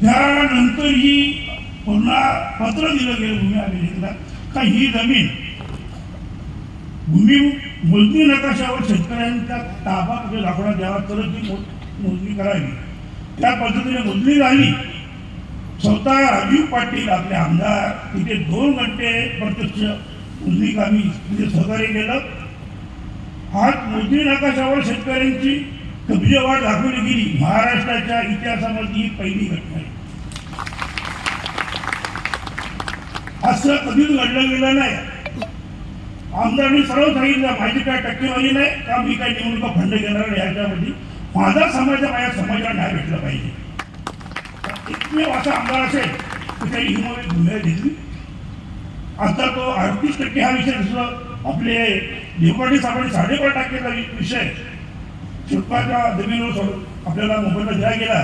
त्यानंतरही पुन्हा पत्र दिलं गेलं भूमी अभिलेखला का ही जमीन भूमी मोजणी नकाशावर शेतकऱ्यांचा ताबा म्हणजे लाकडा द्यावा तरच ती मोजणी करावी. त्या पद्धतीने मोजणी झाली. स्वतः राजीव पाटील आपले आमदार तिथे दोन घंटे प्रत्यक्ष मोजणी कामी तिथे सहकार्य केलं. आज मोजणी नकाशावर शेतकऱ्यांची कब्जेवाढ दाखवली गेली. महाराष्ट्राच्या इतिहासामध्ये ही पहिली घटना आहे. असं कधीच घडलं गेलं नाही. आमदारांनी सर्व सांगितलं माझी काय टक्केवारी नाही. का मी काय निवडणुका फंड घेणार नाही. याच्यामध्ये माझा समाज माझ्या समाजाला न्याय भेटला पाहिजे. एकमेव असा आमदार असेल की काही हिमोवी भूमिका घेतली आता तो अडतीस टक्के हा विषय दुसरं आपले देवपाटी साहेबांनी साडेपाच टक्केचा विषय शिल्पाच्या जमिनीवर सोडून आपल्याला मुंबईला दिला गेला.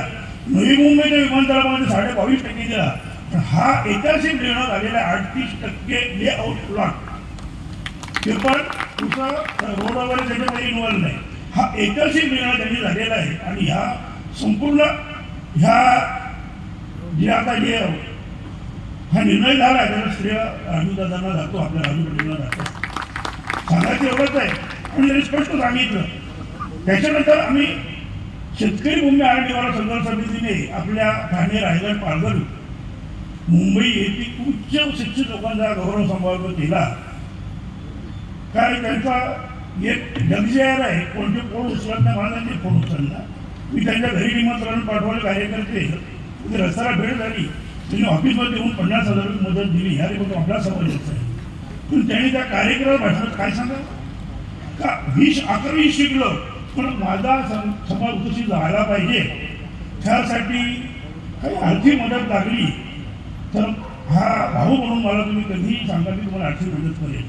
नवी मुंबईच्या विमानतळामध्ये साडे बावीस टक्के दिला पण हा ऐतिहासिक निर्णय झालेला अडतीस टक्के लेआउट प्लॉट ते पण तुझं रोड वगैरे त्याच्यामध्ये इन्व्हॉल्व नाही. हा ऐतिहासिक निर्णय त्यांनी झालेला आहे आणि ह्या संपूर्ण ह्या जे आता जे हा निर्णय झाला आहे त्याला श्रेय राजूदादांना जातो आपल्या राजू पटेलला जातो. सांगायचं एवढंच आहे. आणि त्यांनी स्पष्ट सांगितलं त्याच्यानंतर आम्ही शेतकरी भूमी आणि निवारा संघर्ष समितीने आपल्या ठाणे रायगड पालघर मुंबई येथील उच्च शिक्षित लोकांचा गौरव संभाव्य केला. काय त्यांचा एक जगजियार आहे कोणते फोन उचलत नाही मला फोन उचलला मी त्यांच्या घरी निमंत्रण पाठवले कार्यकर्ते. तिथे रस्त्याला भेट झाली. त्यांनी ऑफिसमध्ये येऊन पन्नास हजार रुपये मदत दिली. ह्या रिपोर्ट आपला येत आहे. पण त्यांनी त्या कार्यक्रमात भाषणात काय सांगा? का वीस अकरावी शिकलो. पण माझा सम- समाज उपस्थित झाला पाहिजे. त्यासाठी काही आर्थिक मदत लागली तर हा भाऊ म्हणून मला तुम्ही कधीही सांगा की तुम्हाला आर्थिक मदत करेल.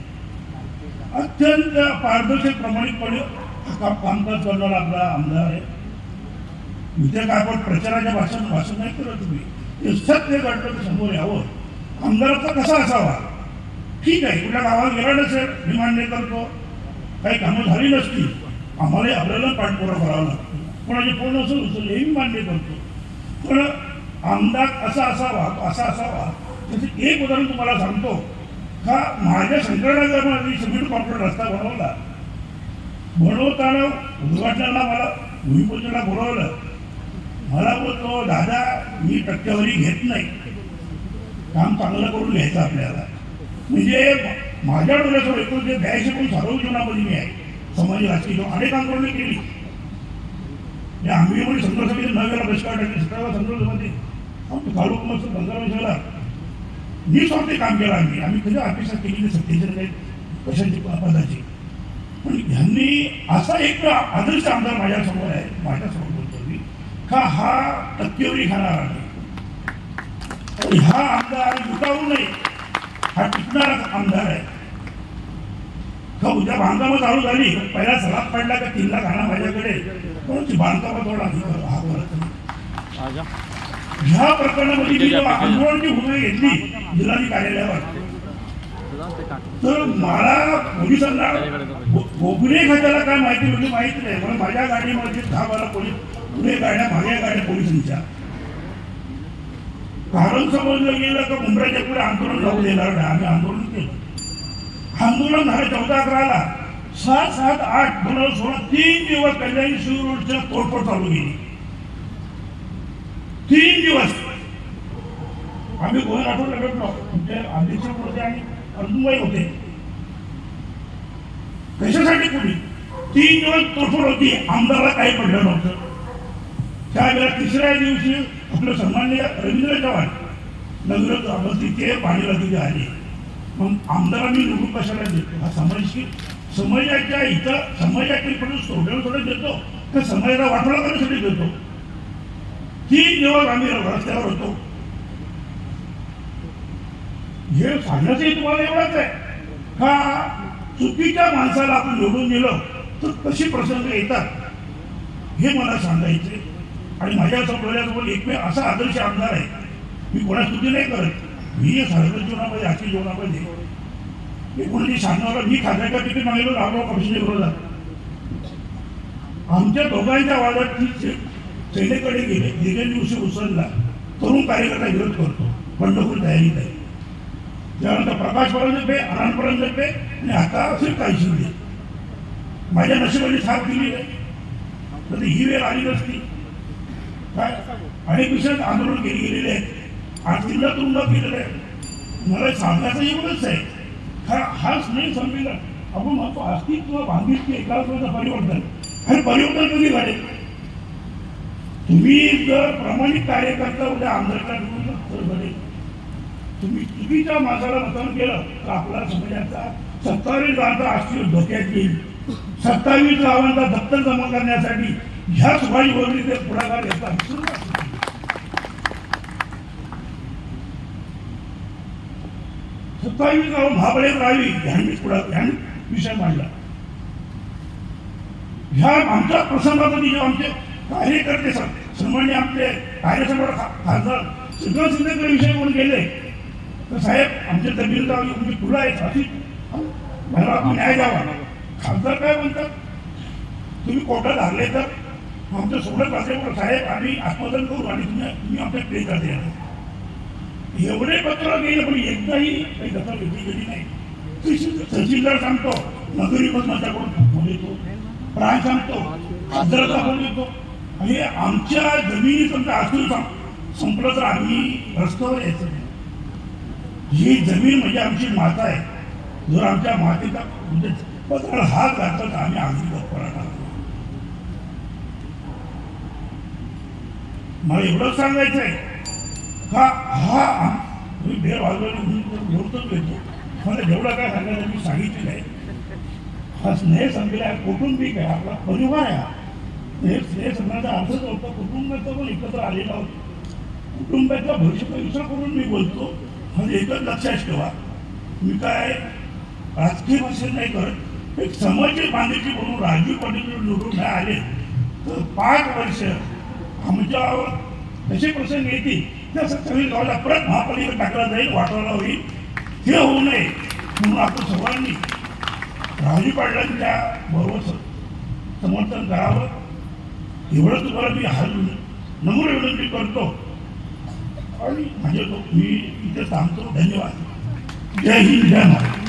अत्यंत पारदर्शक प्रामाणिकपणे हा कामकाज करणारा आपला आमदार आहे. इथे काय आपण प्रचाराच्या भाषण भाषण नाही करत तुम्ही. ते सत्य घडलं तर समोर यावं. आमदाराचा कसा असावा? ठीक आहे कुठल्या गावात गेला नसेल मी मान्य करतो. काही कामं झाली नसतील. आम्हाला आपल्याला पाठपुरा करावा लागतो कोणाचे कोण असं उचलले हे मी मान्य करतो पण आमदार असा असावा असा असावा त्याचं एक उदाहरण तुम्हाला सांगतो का माझ्या शंकरनगरमध्ये सिमेंट कॉन्क्रीट रस्ता बनवला बनवताना उद्घाटनाला मला भूमिपूजनाला बोलवलं मला बोलतो दादा मी टक्केवारी घेत नाही काम चांगलं करून घ्यायचं आपल्याला म्हणजे माझ्या डोळ्यासमोर एकूण जे ब्याऐंशी पण सर्व जीवनामध्ये मी आहे समाज राजकीय जीवन अनेक आंदोलनं केली. या आंबेमध्ये संघर्ष समिती नव्याला बहिष्कार टाकले सतरावा संघर्षमध्ये आमचं तालुक मस्त पंधरा झाला मी स्वतः काम केलं आम्ही. आम्ही कधी अपेक्षा केली नाही सत्तेच्या काही कशाची पदाची पण ह्यांनी असा एक आदर्श आमदार माझ्यासमोर आहे माझ्यासमोर बोलतो मी का हा टक्केवरी खाणारा नाही आणि हा आमदार लुटावू नये हा टिकणारा आमदार आहे. का उद्या बांधकामं चालू झाली. पहिला सलाद पडला का तीन लाख आणा माझ्याकडे परंतु बांधकामात थोडा हे कर- हा करत. ह्या प्रकरणामध्ये मी जेव्हा आंदोलनाची भूमिका घेतली जिल्हाधिकारी कार्यालयावर तर मला पोलिसांना गोपनीय खात्याला काय माहिती म्हणजे माहिती नाही. पण माझ्या गाडीमध्ये दहा बारा पोलीस पुढे गाड्या मागे गाड्या पोलिसांच्या. कारण समजलं गेलं का मुंबईच्या पुढे आंदोलन जाऊ देणार नाही. आम्ही आंदोलन केलं. आंदोलन झालं चौदा अकराला सात सात आठ दोन सोळा तीन दिवस कल्याणी शिवरोडच्या तोडफोड चालू गेली तीन दिवस. आम्ही गोव्यात आठवडा भेटलो आमचे अध्यक्ष होते आणि अर्जुनबाई होते. कशासाठी कुणी? तीन दिवस तोडफोड होती. आमदारला काही पडलं नव्हतं. त्यावेळेला तिसऱ्या दिवशी आपलं सन्मान्य रवींद्र चव्हाण नगर ते तिथे पाणीला तिथे आले. मग आमदारांनी निवडून कशाला देतो? हा समाजशी समाजाच्या इथं समाजाकडे पण सोडलं थोडं देतो. तर समाजाला वाटोळा करण्यासाठी देतो? तीन दिवस आम्ही रस्त्यावर होतो. हे सांगण्याचंही तुम्हाला एवढंच आहे. का चुकीच्या माणसाला आपण निवडून दिलं तर कशी प्रसंग येतात? हे मला सांगायचे आणि माझ्या डोळ्यासमोर एकमेव असा आदर्श आमदार आहे. मी कोणा स्तुती नाही करत. मी सर्व जीवनामध्ये आर्थिक जीवनामध्ये मी कोणाची सांगणार मी खात्याच्या तिथे मागेलो रामराव कमिशनच्या विरोधात आमच्या दोघांच्या वादात ती सेनेकडे गेले गेल्या दिवशी उचलला तरुण कार्यकर्ता विरोध करतो बंडखोर तयारीत आहे त्यानंतर प्रकाश परंजपे अनंत परंजपे आणि आता असेल काही शिंदे माझ्या नशिबाने साथ दिली आहे तर ही वेळ आली नसती. काय? अनेक विषय आंदोलन केली गेलेले आहेत आज तिला तुरुंगात गेलेला आहे. मला सांगायचं एवढंच आहे. हा हाच नाही संविधान. आपण म्हणतो अस्तित्व बांधिलकी एकात्मता परिवर्तन. आणि परिवर्तन कधी घडेल तुम्ही जर प्रामाणिक कार्यकर्ता उद्या आमदारच्या विरुद्ध घडेल तुम्ही चुकीच्या माणसाला मतदान केलं तर आपला समाजाचा सत्तावीस गावांचा राष्ट्रीय धोक्यात येईल. सत्तावीस गावांचा दत्तक जमा करण्यासाठी ह्या सुभाष ते पुढाकार घेतात सुरुवात होती. सत्तावीस गाव महाबळे राहावी ह्यांनी पुढा ह्यांनी विषय मांडला. ह्या आमच्या प्रसंगामध्ये जे आमचे कार्यकर्ते सन्मान्य आपले कार्यसभा खासदार सिद्धार्थ शिंदेकडे विषय म्हणून गेले. तर साहेब आमच्या जमीन गाव तुमची तुला आहेत अशी मला न्याय द्यावा. खासदार काय म्हणतात? तुम्ही कोर्टात हरले तर आमचं सोडत असल्यामुळे साहेब आम्ही आत्मदन करू आणि तुम्ही तुम्ही आमच्या प्ले करते एवढे पत्र गेले पण एकदाही काही दखल घेतली गेली नाही. तहसीलदार सांगतो नगरी पण माझ्याकडून फोन येतो प्राण सांगतो आदराचा फोन येतो आणि आमच्या जमिनी समजा असून संपलं तर आम्ही रस्त्यावर यायचं नाही. ही जमीन म्हणजे आमची माता आहे. जर आमच्या मातेचा म्हणजे पत्र हात घातला तर आम्ही अगदी पराठा मला एवढंच सांगायचं आहे हा हा. तुम्ही बेर वाजवणे जोडतोच येतो मला जेवढा काय सांगायचं मी सांगितलेलं आहे हा स्नेह संपलेला आहे कौटुंबिक आहे आपला परिवार आहे हे. स्नेह संपण्याचा अर्थच होतो कुटुंबाचं पण एकत्र आलेला होतो. कुटुंबाचा भविष्याचा विचार करून मी बोलतो. म्हणजे एकच लक्षात ठेवा. मी काय राजकीय भाषण नाही करत एक समाज बांधीची म्हणून राजीव पाटील निवडून आले. तर पाच वर्ष आमच्यावर तसे प्रसंग येतील? त्या सत्तावीस गावाला परत महापालिका टाकला जाईल वाटायला होईल. हे होऊ नये म्हणून आपण सर्वांनी राजू पाटलांच्या बरोबर समर्थन करावं. एवढं तुम्हाला मी हाल नम्र विनंती करतो. आणि म्हणजे मी इथे थांबतो धन्यवाद. जय हिंद जय महाराज